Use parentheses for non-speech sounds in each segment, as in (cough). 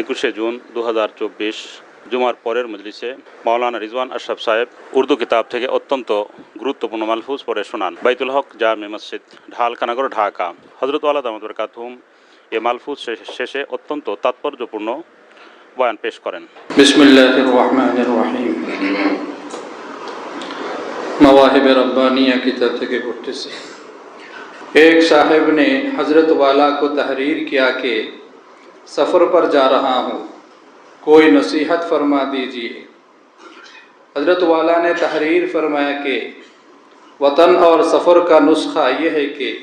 একুশে জুন দু হাজার চব্বিশ, জুমার পরের মজলিসে মাওলানা রিজওয়ান আশরাফ সাহেব উর্দু কিতাব থেকে অত্যন্ত গুরুত্বপূর্ণ মালফুজ পড়ে শোনান। বাইতুল হক জামে মসজিদ ঢালকানাগর ঢাকা। হজরত আল্লাহ কাথুম কাতুম এ মালফুজ শেষে অত্যন্ত তাৎপর্যপূর্ণ বয়ান পেশ করেন। مواہب ربانیہ কিতাব থেকে کے پڑھتے سے ایک صاحب نے حضرت والا کو تحریر کیا کہ سفر پر جا رہا ہوں۔ کوئی نصیحت فرما دیجیے حضرت والا نے تحریر فرمایا کہ وطن اور سفر کا نسخہ یہ ہے کہ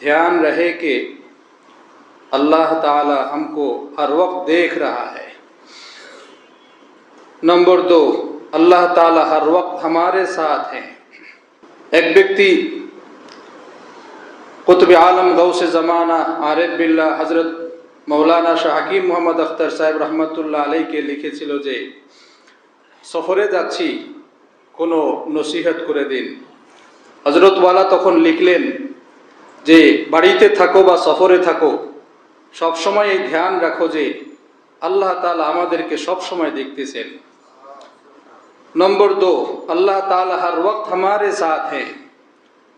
دھیان رہے کہ اللہ تعالی ہم کو ہر وقت دیکھ رہا ہے۔ نمبر دو، اللہ تعالی ہر وقت ہمارے ساتھ ہیں۔ ایک ویکتی قطب عالم غوث زمانہ، عارف باللہ حضرت মৌলানা শাহাকিম মোহাম্মদ আখতার সাহেব রহমতুল্লাহ আলীকে লিখেছিল যে, সফরে যাচ্ছি, কোনো নসিহত করে দিন। হজরতওয়ালা তখন লিখলেন যে, বাড়িতে থাকো বা সফরে থাকো, সবসময় এই ধ্যান রাখো যে, আল্লাহ তালা আমাদেরকে সবসময় দেখতেছেন। নম্বর দো, আল্লাহ তালা হার ওয়াক্ত হামারে সাথ হ্যাঁ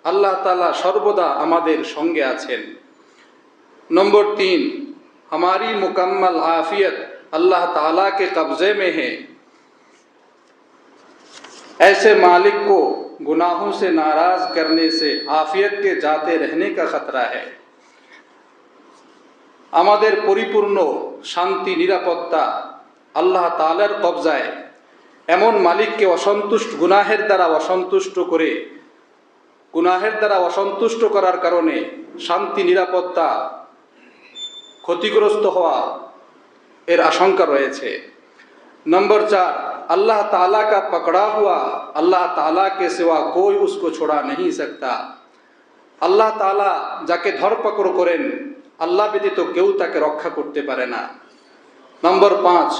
আল্লাহ তালা সর্বদা আমাদের সঙ্গে আছেন। নম্বর তিন हमारी मुकम्मल आफियत अल्लाह ताला के कब्ज़े में है ऐसे मालिक को गुनाहों से नाराज करने से आफियत के जाते रहने का खतरा है আমাদের পরিপূর্ণ শান্তি নিরাপত্তা আল্লাহ তালার কবজায় এমন মালিককে অসন্তুষ্ট গুনাহের দ্বারা অসন্তুষ্ট করে গুনাহের দ্বারা অসন্তুষ্ট করার কারণে শান্তি নিরাপত্তা ক্ষতিগ্রস্ত হওয়া এর আশঙ্কা রয়েছে नंबर चार अल्लाह ताला का पकड़ा हुआ अल्लाह ताला के सिवा कोई उसको छोड़ा नहीं सकता আল্লাহ তালা যাকে ধরপাকড় করেন আল্লাহ ব্যতীত কেউ তাকে রক্ষা করতে পারে না नंबर पाँच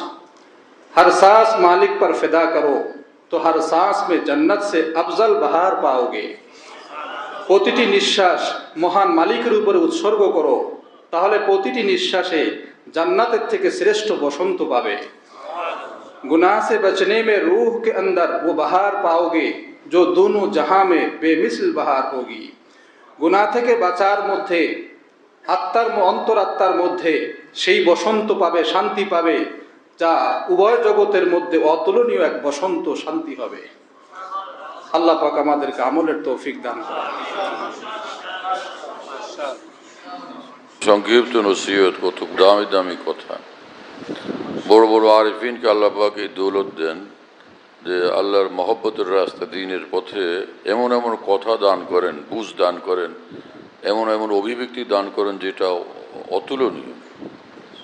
हर सांस मालिक पर फिदा करो तो हर सांस में जन्नत से अफजल बहार पाओगे প্রতিটি নিঃশ্বাস মহান মালিকের উপরে উৎসর্গ করো তাহলে প্রতিটি নিঃশ্বাসে জান্নাতের থেকে শ্রেষ্ঠ বসন্ত পাবে गुनाह से बचने में रूह के अंदर वो बहार पाओगे जो दोनों जहां में बेमिसल बहार होगी গুনাহ থেকে বাঁচার মধ্যে আত্মার ম- অন্তরাত্মার মধ্যে সেই বসন্ত পাবে শান্তি পাবে যা উভয় জগতের মধ্যে অতুলনীয় এক বসন্ত শান্তি হবে আল্লাহ পাক আমাদেরকে আমলের তৌফিক দান করে সংক্ষিপ্ত নসিহত কত দামি দামি কথা বড় বড় আরিফিনকে আল্লাহ দৌলত দেন যে আল্লাহর মহব্বতের রাস্তা দিনের পথে এমন এমন কথা দান করেন বুঝ দান করেন এমন এমন অভিব্যক্তি দান করেন যেটা অতুলনীয়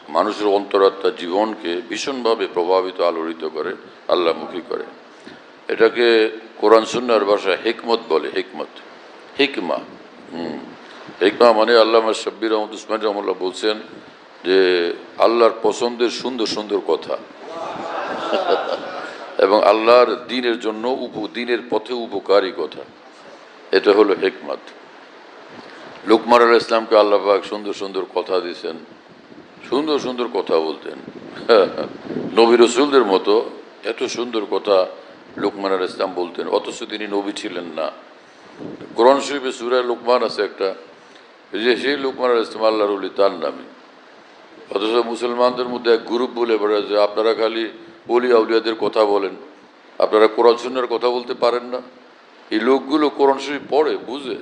মানুষের অন্তরাত্মা জীবনকে ভীষণভাবে প্রভাবিত আলোড়িত করে আল্লাহমুখী করে এটাকে কোরআন সুন্নার ভাষায় হেকমত বলে হেকমত হিকমা হুম হিকমা মানে আল্লাহ শব্বির রহমদ উসমান রহমুল্লাহ বলছেন যে আল্লাহর পছন্দের সুন্দর সুন্দর কথা। (laughs) এবং আল্লাহর দিনের জন্য উপ, দিনের পথে উপকারী কথা। এটা হলো হেকমত। লুকমান আল ইসলামকে আল্লাহবাক সুন্দর সুন্দর কথা দিয়েছেন। সুন্দর সুন্দর কথা বলতেন। (laughs) নবী রসুলদের মতো এত সুন্দর কথা লুকমান আল ইসলাম বলতেন, অথচ তিনি নবী ছিলেন না। কোরআন শরীফে সুরায় লুকমান আছে একটা। যে সেই লুকমান আল আল্লাহর উলি তার নামে। অথচ মুসলমানদের মধ্যে এক গ্রুপ বলে বেড়ে যে আপনারা খালি অলি আউলিয়াদের কথা বলেন, আপনারা কোরআন শূন্যের কথা বলতে পারেন না। এই লোকগুলো কোরআন শরীফ পড়ে, বুঝে।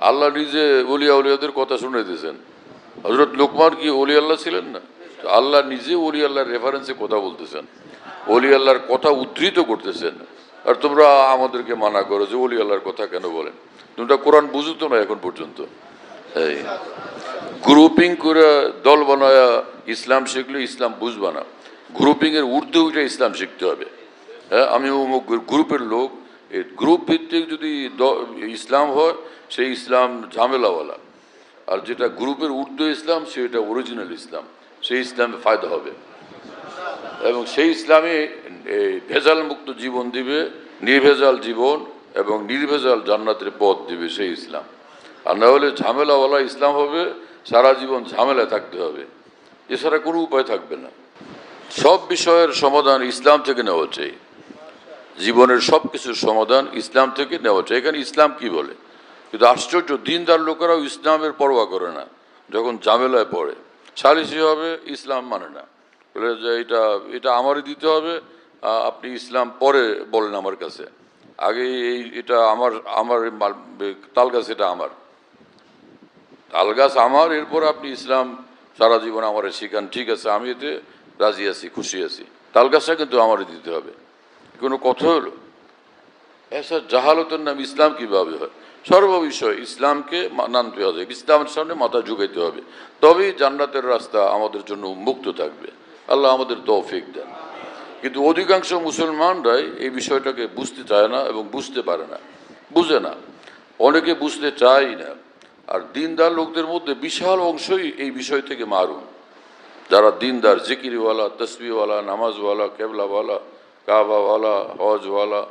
আল্লাহ নিজে অলি আউলিয়াদের কথা শুনে দিয়েছেন। হজরত লোকমান কি অলি আল্লাহ ছিলেন না? আল্লাহ নিজে অলি আল্লাহর রেফারেন্সে কথা বলতেছেন। অলি আল্লাহর কথা উদ্ধৃত করতেছেন। আর তোমরা আমাদেরকে মানা করো যে অলি আল্লাহর কথা কেন বলেন? তোমরা কোরআন বুঝো তো না এখন পর্যন্ত। এই গ্রুপিং করে দল বানায়া, ইসলাম শিখলে ইসলাম বুঝবা না। গ্রুপিংয়ের ঊর্ধ্বে উঠে ইসলাম শিখতে হবে। হ্যাঁ আমি অমুক গ্রুপের লোক এই গ্রুপ ভিত্তিক যদি ইসলাম হয়, সেই ইসলাম ঝামেলাওয়ালা। আর যেটা গ্রুপের ঊর্ধ্ব ইসলাম, সেটা অরিজিনাল ইসলাম। সেই ইসলামে ফায়দা হবে। এবং সেই ইসলামে ভেজাল মুক্ত জীবন দিবে, নির্ভেজাল জীবন এবং নির্ভেজাল জান্নাতের পথ দিবে সেই ইসলাম। আর না হলে ঝামেলাওয়ালা ইসলাম হবে, সারা জীবন ঝামেলায় থাকতে হবে। এছাড়া কোনো উপায় থাকবে না। সব বিষয়ের সমাধান ইসলাম থেকে নেওয়া চাই। জীবনের সব কিছুর সমাধান ইসলাম থেকে নেওয়া চাই। এখানে ইসলাম কি বলে? কিন্তু আশ্চর্য, দিনদার লোকেরাও ইসলামের পরোয়া করে না, যখন ঝামেলায় পড়ে। সালিসি হবে, ইসলাম মানে না। বলে যে এটা এটা আমারই দিতে হবে আপনি ইসলাম পরে বলেন আমার কাছে। আগে এই, এটা আমার আমার তাল গাছ এটা আমার। তাল গাছ আমার এরপর আপনি ইসলাম সারা জীবন আমার শিখান। ঠিক আছে, আমি এতে রাজি আছি, খুশি আছি। তাল গাছটা কিন্তু আমারই দিতে হবে। কোনো কথা হলো? এসা জাহালতের নাম ইসলাম কীভাবে হয়? সর্ব বিষয় ইসলামকে মানতে হবে। ইসলামের সামনে মাথা ঝুঁকাইতে হবে। তবেই জান্নাতের রাস্তা আমাদের জন্য উন্মুক্ত থাকবে। আল্লাহ আমাদের তৌফিক দেন। কিন্তু অধিকাংশ মুসলমানরাই এই বিষয়টাকে বুঝতে চায় না এবং বুঝতে পারে না। বুঝে না। অনেকে বুঝতে চায় না। আর দিনদার লোকদের মধ্যে বিশাল অংশই এই বিষয় থেকে মারুম। যারা দিনদার, জিকিরওয়ালা তসবিওয়ালা নামাজওয়ালা, কেবলাওয়ালা, কাবাওয়ালা, হজওয়ালা,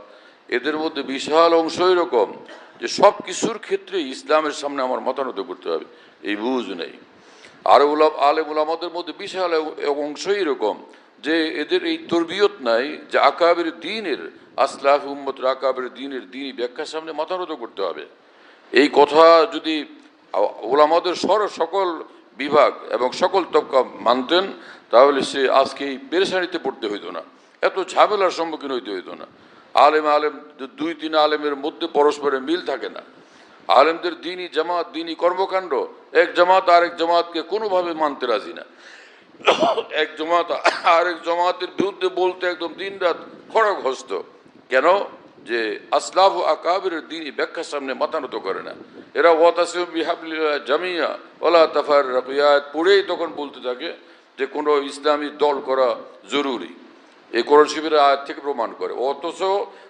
এদের মধ্যে বিশাল অংশ এরকম যে সব কিছুর ক্ষেত্রে ইসলামের সামনে আমার মতানত করতে হবে। এই বুঝ নেই। আর উলাম আলেম উলামাদের মধ্যে বিশাল এ- অংশ এরকম যে এদের এই তরবিয়ত নাই যে আকাবের দিনের, আসলাফ উম্মত আকাবের দিনের দিনই ব্যাখ্যার সামনে মাথানত করতে হবে। এই কথা যদি ওলামাদের সর সকল বিভাগ এবং সকল তবকা মানতেন, তাহলে সে আজকে এই পেরেশানিতে পড়তে হইতো না। এত ঝামেলার সম্মুখীন হইতে হইতো না। আলেম আলেম, দুই তিন আলেমের মধ্যে পরস্পরের মিল থাকে না। আলেমদের দিনই জামাত, দিনই কর্মকাণ্ড। এক জামাত আরেক জামাতকে কোনোভাবে মানতে রাজি না। এক জামাত আরেক জমাতের বিরুদ্ধে বলতে একদম দিন রাত খড়গ হস্ত কেন? যে আসলাফ ও আকাবের দিনই ব্যাখ্যার সামনে মাথা নত করে না। এরা ওয়াতাসিম বিহাবলিল্লাহ জামিয়া ওলা তাফার রাকিয়াত পড়েই তখন বলতে থাকে যে কোনো ইসলামী দল করা জরুরি। এই কোরআন শিবিরের আয়াত থেকে প্রমাণ করে। অথচ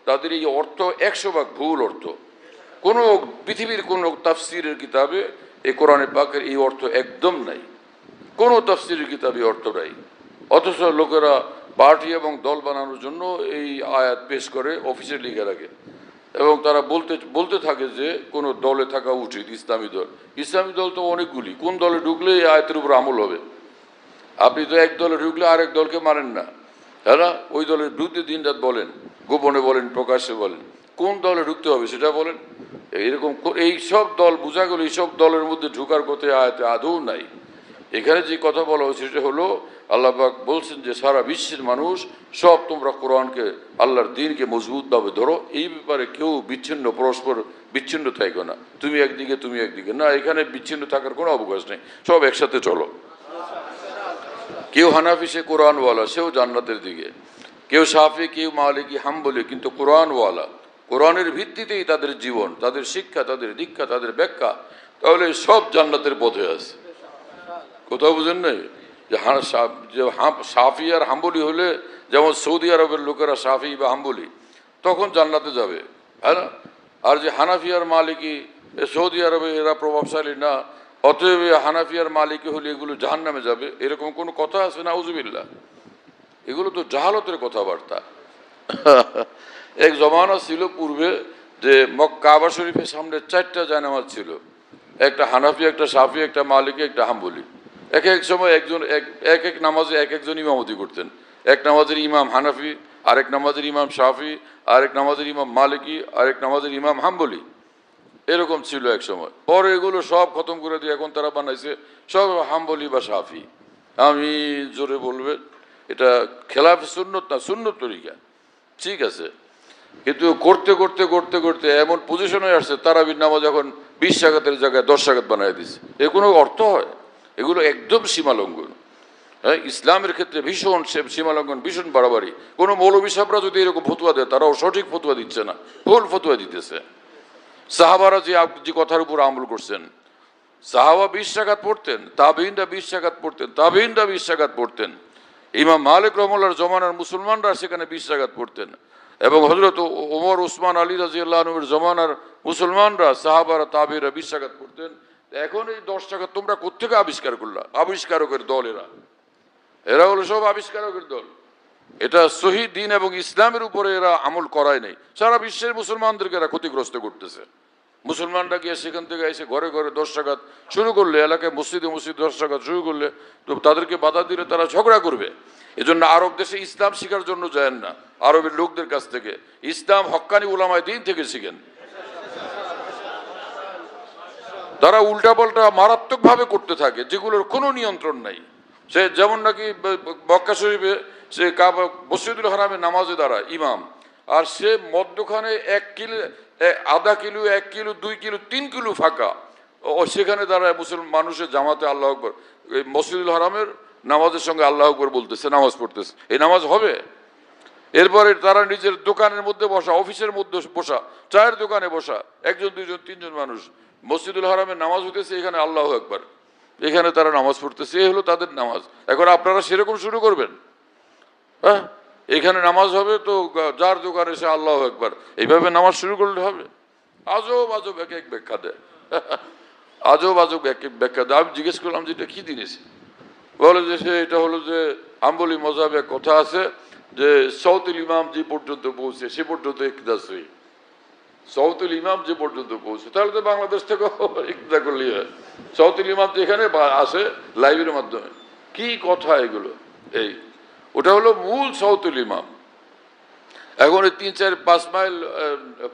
তাদের এই অর্থ একশো ভাগ ভুল অর্থ। কোনো পৃথিবীর কোনো তাফসিরের কিতাবে এই কোরআনে পাকের এই অর্থ একদম নাই। কোনো তফসিলের কিতাবে অর্থ নাই। অথচ লোকেরা পার্টি এবং দল বানানোর জন্য এই আয়াত পেশ করে, অফিসে লিখে রাখে। এবং তারা বলতে বলতে থাকে যে, কোনো দলে থাকা উচিত ইসলামী দল। ইসলামী দল তো অনেকগুলি। কোন দলে ঢুকলে এই আয়াতের উপর আমল হবে? আপনি তো এক দলে ঢুকলে আরেক দলকে মানেন না। হ্যাঁ ওই দলের বিরুদ্ধে দিন রাত বলেন, গোপনে বলেন, প্রকাশ্যে বলেন। কোন দলে ঢুকতে হবে সেটা বলেন। এইরকম কো- এই সব দল, বোঝা গেল এইসব দলের মধ্যে ঢুকার কথা আয়াতে আদৌ নাই। এখানে যে কথা বলা হচ্ছে সেটা হলো, আল্লাহ পাক বলছেন যে সারা বিশ্বের মানুষ সব তোমরা কোরআনকে, আল্লাহর দিনকে মজবুতভাবে ধরো, এই ব্যাপারে কেউ বিচ্ছিন্ন, পরস্পর বিচ্ছিন্ন থাকো না। তুমি একদিকে তুমি একদিকে। না, এখানে বিচ্ছিন্ন থাকার কোনো অবকাশ নেই। সব একসাথে চলো। কেউ হানাফি, সে কোরআনওয়ালা, সেও জান্নাতের দিকে। কেউ সাফি, কেউ মালিকি, হাম্বলি, কিন্তু কোরআনওয়ালা। কোরআনের ভিত্তিতেই তাদের জীবন, তাদের শিক্ষা, তাদের দীক্ষা, তাদের ব্যাখ্যা, তাহলে সব জান্নাতের পথে আছে। কোথাও বুঝেন নাই? যে হা- যে হাম- সাফি আর হাম্বলি হলে যেমন সৌদি আরবের লোকেরা সাফি বা হাম্বলি, তখন জান্নাতে যাবে হ্যাঁ না? আর যে হানাফি আর মালিকি সৌদি আরবে এরা প্রভাবশালী না, অতএব হানাফি আর মালিকি হলে এগুলো জাহান নামে যাবে, এরকম কোনো কথা আছে? না উজুবিল্লা এগুলো তো জাহালতের কথাবার্তা। (laughs) এক জমানা ছিল পূর্বে যে কাবা শরীফের সামনে চারটা জায়নামাজ ছিল, একটা হানাফি, একটা সাফি, একটা মালিকি, একটা হাম্বলি। এক এক সময় একজন, এক এক নামাজে এক একজন ইমামতি করতেন। এক নামাজের ইমাম হানাফি, আরেক নামাজের ইমাম সাফি আরেক নামাজের ইমাম মালিকি, আরেক নামাজের ইমাম হাম্বলি। এরকম ছিল এক সময়। পরে এগুলো সব খতম করে দিয়ে এখন তারা বানাইছে সব হাম্বলি বা সাফি আমি জোরে বলবে, এটা খেলাফ সুন্নত না, সুন্নত তরিকা। ঠিক আছে। কিন্তু করতে করতে করতে করতে এমন পজিশনে আসছে, তারাবির নামাজ এখন বিশ জাগাতের জায়গায় দশ জাগাত বানাই দিচ্ছে এ কোনো অর্থ হয়? এগুলো একদম সীমালঙ্ঘন। হ্যাঁ ইসলামের ক্ষেত্রে ভীষণ সীমালঙ্ঘন, ভীষণ বাড়াবাড়ি। কোনো মৌলবী যদি এরকম ফতুয়া দেয়, তারাও সঠিক ফতুয়া দিচ্ছে না, ভুল ফতুয়া দিতেছে। সাহাবারা যে যে কথার উপর আমল করছেন, সাহাবা বিশ টাকাত পড়তেন তাবিনরা বিশ টাকাত পড়তেন তাবিনরা বিশ টাকাত পড়তেন। ইমাম মালিক রহমুল্লার জমানার মুসলমানরা সেখানে বিশ টাকাত পড়তেন। এবং হজরত ওমর উসমান আলী রাজিয়াল্লাহনুর জমানার মুসলমানরা, সাহাবারা তাবিরা বিশ টাকাত পড়তেন। এখন এই দশ টাকা তোমরা কোথেকে আবিষ্কার করলা? আবিষ্কারকের দল এরা। এরা হলো সব আবিষ্কারকের দল। এটা সহি দিন এবং ইসলামের উপরে এরা আমল করায় নেই। সারা বিশ্বের মুসলমানদেরকে এরা ক্ষতিগ্রস্ত করতেছে। মুসলমানরা গিয়ে সেখান থেকে এসে ঘরে ঘরে দশ টাকাত শুরু করলে, এলাকায় মসজিদে মসজিদে দশ টাকাত শুরু করলে, তো তাদেরকে বাধা দিলে তারা ঝগড়া করবে। এজন্য আরব দেশে ইসলাম শেখার জন্য যায় না। আরবের লোকদের কাছ থেকে। ইসলাম হক্কানি উলামায় দিন থেকে শিখেন। তারা উল্টা উল্টাপাল্টা মারাত্মকভাবে করতে থাকে, যেগুলোর কোনো নিয়ন্ত্রণ নাই। সে যেমন নাকি ব- ব- মক্কা শরীফে সে কাবা, মসজিদুল হারামে নামাজে দাঁড়ায়, ইমাম। আর সে মদ্যখানে এক কিলো আধা কিলো, এক কিলো, দুই কিলো, তিন কিলো ফাঁকা। ও সেখানে দাঁড়ায় মুসলমান মানুষের জামাতে আল্লাহ আকবর, এই মসজিদুল হারামের নামাজের সঙ্গে আল্লাহ আকবর বলতেছে, নামাজ পড়তেছে। এই নামাজ হবে? এরপরে তারা নিজের দোকানের মধ্যে বসা, অফিসের মধ্যে বসা, চায়ের দোকানে বসা, একজন, দুইজন, তিনজন মানুষ। মসজিদুল হারামে নামাজ হইতেছে, এখানে আল্লাহ একবার এখানে তারা নামাজ পড়তেছে, এই হলো তাদের নামাজ। এখন আপনারা সেরকম শুরু করবেন? হ্যাঁ? এখানে নামাজ হবে তো যার দোকানে সে আল্লাহ একবার এইভাবে নামাজ শুরু করলে হবে? আজব আজব, এক এক ব্যাখ্যা দেয়। (laughs) আজব আজব, এক এক ব্যাখ্যা দেয়। আমি জিজ্ঞেস করলাম যে এটা কি জিনিস? বলে যে সে, এটা হলো যে আম্বলি মজাবে কথা আছে। যে সৌতুল ইমাম যে পর্যন্ত পৌঁছে, সে পর্যন্ত ইকদাস হই সৌতুল ইমাম যে পর্যন্ত পৌঁছে, তাহলে তো বাংলাদেশ থেকে ইকদা করলেই হয়। সৌতুল ইমাম বা- আসে লাইভের মাধ্যমে। কি কথা এগুলো? এই, ওটা হলো মূল সৌতুল ইমাম। এখন তিন, চার, পাঁচ মাইল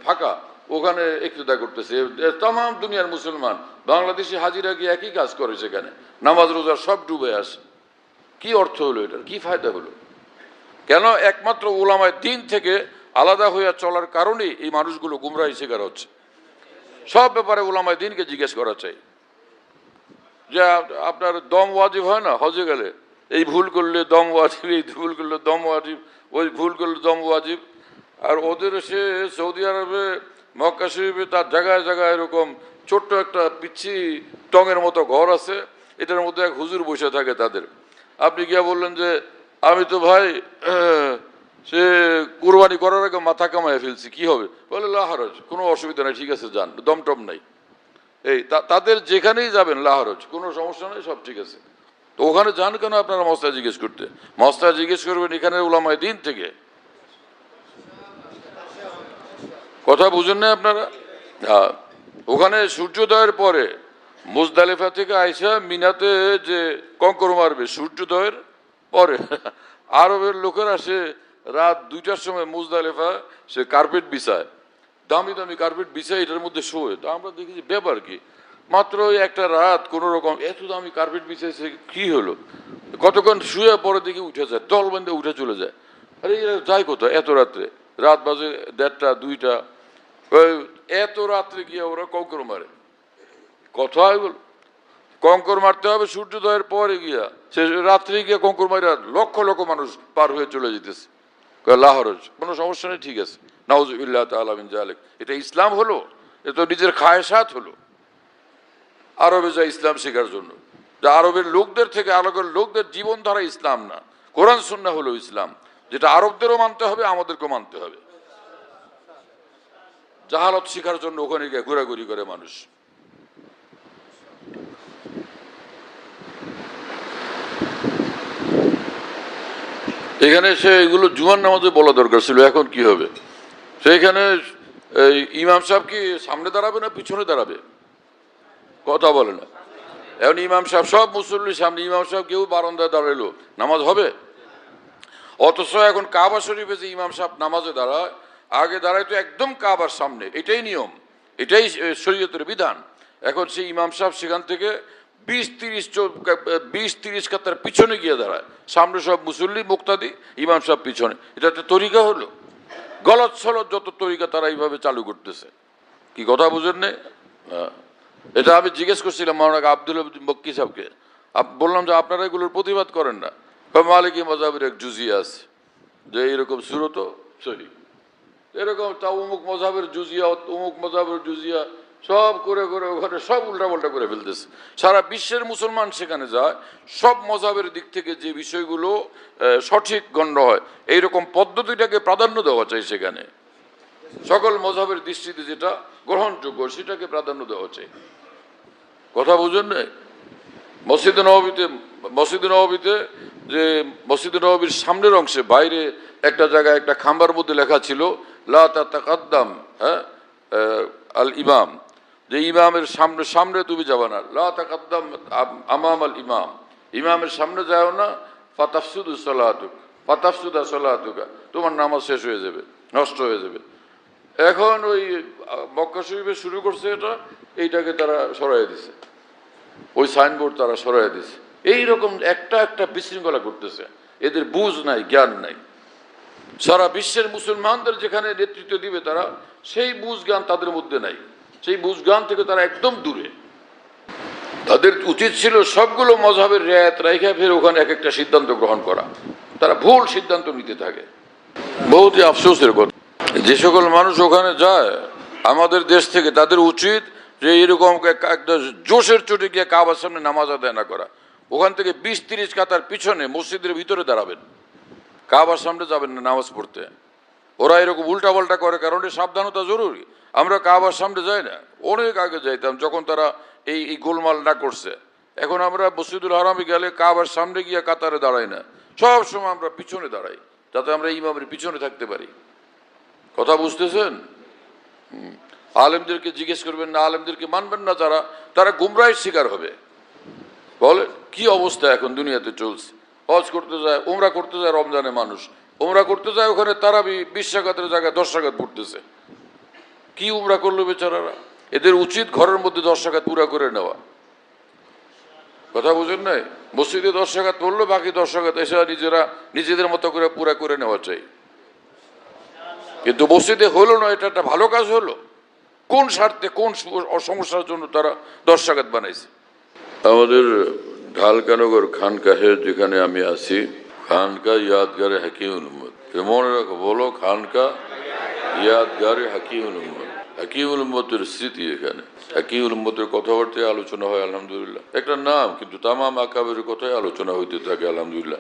ফাঁকা, ওখানে ইকতদা করতেছে। তাম দুনিয়ার মুসলমান, বাংলাদেশি হাজিরা গিয়ে একই কাজ করে সেখানে। নামাজ, রোজা সব ডুবে আসে। কি অর্থ হলো এটার? কি ফায়দা হলো? কেন একমাত্র ওলামায় দিন থেকে আলাদা হইয়া চলার কারণেই এই মানুষগুলো গুমরাহি শিকার হচ্ছে? সব ব্যাপারে ওলামায় দিনকে জিজ্ঞেস করা চাই। যে আপনার দম ওয়াজিব হয় না? হজে গেলে। এই ভুল করলে দম ওয়াজিব, এই ভুল করলে দম ওয়াজিব, ওই ভুল করলে দম ওয়াজিব। আর ওদের সে সৌদি আরবে, মক্কা শরীফে তার জায়গায় জায়গায় এরকম ছোট্ট একটা পিচ্ছি টঙের মতো ঘর আছে। এটার মধ্যে এক হুজুর বসে থাকে তাদের। আপনি গিয়া বললেন যে আমি তো ভাই, (clears throat) সে কুরবানি করার আগে মাথা কামায় ফেলছি, কি হবে? বলে লাহারজ কোনো অসুবিধা নাই, ঠিক আছে, যান, দমটম নাই। এই তাদের যেখানেই যাবেন লাহরজ কোনো সমস্যা নেই, সব ঠিক আছে। তো ওখানে যান কেন আপনারা মস্তা জিজ্ঞেস করতে? মস্তা জিজ্ঞেস করবেন এখানে ওলামায় দিন থেকে। কথা বুঝেন না আপনারা? হ্যাঁ ওখানে সূর্যোদয়ের পরে মুজদালিফা থেকে আইসা মিনাতে যে কঙ্কর মারবে, সূর্যোদয়ের পরে আরবের লোকেরা সে রাত দুইটার সময় মুজদালিফা, সে কার্পেট বিছায়। দামি দামি কার্পেট বিছায়, এটার মধ্যে শোয়। তা আমরা দেখি যে ব্যাপার কি? মাত্র একটা রাত কোনো রকম এত দামি কার্পেট বিছাইছে কি হলো? কতক্ষণ শুয়ে পরে দেখি উঠে যায় দল বেঁধে উঠে চলে যায়। আরে এরা যায় কোথায় এত রাত্রে? রাত বাজে দেড়টা, দুইটা। এত রাত্রে গিয়ে ওরা কঙ্কর মারে। কথা এগুলো কঙ্কর মারতে হবে সূর্যোদয়ের পরে গিয়া। সে রাত্রে গিয়ে কঙ্কর মারা লক্ষ লক্ষ মানুষ পার হয়ে চলে যেতেছে। লাহরজ কোনো সমস্যা নেই, ঠিক আছে। নাউজুবিল্লাহ তালামিন জালেক এটা ইসলাম হলো, এ তো নিজের খায়সাত হলো। আরবে যায় ইসলাম শেখার জন্য। যা আরবের লোকদের থেকে আরবের লোকদের জীবনধারা ইসলাম না। কোরআন সুন্না হলো ইসলাম। যেটা আরবদেরও মানতে হবে, আমাদেরকেও মানতে হবে। জাহালত শেখার জন্য ওখানে গিয়ে ঘোরাঘুরি করে মানুষ। এখানে সে এগুলো জুমার নামাজে বলা দরকার ছিল, এখন কি হবে? সেখানে ইমাম সাহেব কি সামনে দাঁড়াবে না পিছনে দাঁড়াবে? কথা বলে না। এখন ইমাম সাহেব, সব মুসল্লির সামনে, ইমাম সাহেব কেউ বারান্দায় দাঁড়াইলো, নামাজ হবে? অথচ এখন কাবা শরীফে যে ইমাম সাহেব নামাজে দাঁড়ায়, আগে দাঁড়ায় তো একদম কাবার সামনে, এটাই নিয়ম, এটাই শরীয়তের বিধান। এখন সেই ইমাম সাহেব সেখান থেকে বিশ তিরিশ বিশ তিরিশ কাতার পিছনে গিয়ে দাঁড়ায়। সামনে সব মুসল্লি, মুক্তাদি, ইমাম সাহেব পিছনে। এটা একটা তরিকা হলো। গলত সলত যত তরিকা, তারা এইভাবে চালু করতেছে। কি কথা বুঝেন নে। এটা আমি জিজ্ঞেস করছিলাম মাওলানা আব্দুল মক্কি সাহেবকে। বললাম যে আপনারা এগুলোর প্রতিবাদ করেন না। মালিকি মজাবের এক জুজিয়া আছে। যে এরকম সুরত, সহি। এরকম তা অমুক মজাবের জুজিয়া অমুক মজাবের জুজিয়া সব করে করে ওখানে সব উল্টাপাল্টা করে ফেলতেছে। সারা বিশ্বের মুসলমান সেখানে যায়, সব মজাবের দিক থেকে যে বিষয়গুলো সঠিক গণ্য হয়, এইরকম পদ্ধতিটাকে প্রাধান্য দেওয়া চাই সেখানে। সকল মজাবের দৃষ্টিতে যেটা গ্রহণযোগ্য, সেটাকে প্রাধান্য দেওয়া চাই। কথা বুঝেন না মসজিদ নবীতে মসজিদ নবীতে যে মসজিদ নবীর সামনের অংশে বাইরে একটা জায়গায় একটা খাম্বার মধ্যে লেখা ছিল, লা তাকাদ্দাম হ্যাঁ? আল ইমাম যে ইমামের সামনে সামনে তুমি যাবে না। লা তাকাদ্দাম আম- আমাম আল ইমাম। ইমামের সামনে যাও না, ফাতাফসুদু সালাতুক, ফাতাফসুদা সালাতুকা। তোমার নামাজ শেষ হয়ে যাবে, নষ্ট হয়ে যাবে। এখন ওই মক্কা শরীফে শুরু করছে এটা, এইটাকে তারা সরাই দিছে। ওই সাইনবোর্ড তারা সরাই দিছে। এইরকম একটা একটা বিশৃঙ্খলা করতেছে এদের বুঝ নাই, জ্ঞান নাই। সারা বিশ্বের মুসলমানদের যেখানে নেতৃত্ব দিবে তারা, সেই বুঝ জ্ঞান তাদের মধ্যে নাই। সেই বুঝ জ্ঞান থেকে তারা একদম দূরে। তাদের উচিত ছিল সবগুলো মজাবের রেয়াত রেখে ফের ওখানে এক একটা সিদ্ধান্ত গ্রহণ করা। তারা ভুল সিদ্ধান্ত নিতে থাকে। বহুতই আফসোসের কথা। যে সকল মানুষ ওখানে যায়, আমাদের দেশ থেকে তাদের উচিত যে এরকম এক- একটা জোশের চোটে গিয়ে কাবার সামনে নামাজ আদায় না করা। ওখান থেকে বিশ তিরিশ কাতার পিছনে মসজিদের ভিতরে দাঁড়াবেন। কাবার সামনে যাবেন না নামাজ পড়তে। ওরা এরকম উল্টাপাল্টা করে কারণ সাবধানতা জরুরি। আমরা কাবার সামনে যাই না। অনেক আগে যাইতাম, যখন তারা এই এই গোলমাল না করছে। এখন আমরা মসজিদুল হারামে গেলে কাবার সামনে গিয়ে কাতারে দাঁড়াই না। সব সময় আমরা পিছনে দাঁড়াই, যাতে আমরা ইমামের পিছনে থাকতে পারি। কথা বুঝতেছেন? আলেমদেরকে জিজ্ঞেস করবেন, না, আলেমদেরকে মানবেন না যারা তারা গুমরাহের শিকার হবে। বলে কি অবস্থা এখন দুনিয়াতে চলছে? হজ করতে যায়, উমরা করতে যায় রমজানে মানুষ। উমরা করতে যায়, ওখানে তারা বিশ জায়গায় দশ টাকাত পড়তেছে। কি উমরা করল বেচারারা? এদের উচিত ঘরের মধ্যে দশ টাকা পুরা করে নেওয়া। কথা বুঝেন নাই? মসজিদে দশ টাকা পড়ল বাকি দশ টাকা এসে নিজেরা, নিজেদের মতো করে পুরা করে নেওয়া চাই। কিন্তু মসজিদে হলো না, এটা একটা ভালো কাজ হলো। কোন স্বার্থে, কোন সমস্যার জন্য তারা দশ টাকাত বানাইছে? আমাদের ঢালকানগর খানকাহে যেখানে আমি আছি, খানকা ইয়াদগারে হাকিম মনে রাখো, বলো খানকা ইয়াদগারে হাকিম হাকিমুল উম্মতের স্মৃতি এখানে। হাকিমুল উম্মতের কথাবার্তায় আলোচনা হয়, আলহামদুলিল্লাহ। একটা নাম, কিন্তু তামাম আকাবের কথাই আলোচনা হইতে থাকে, আলহামদুলিল্লাহ।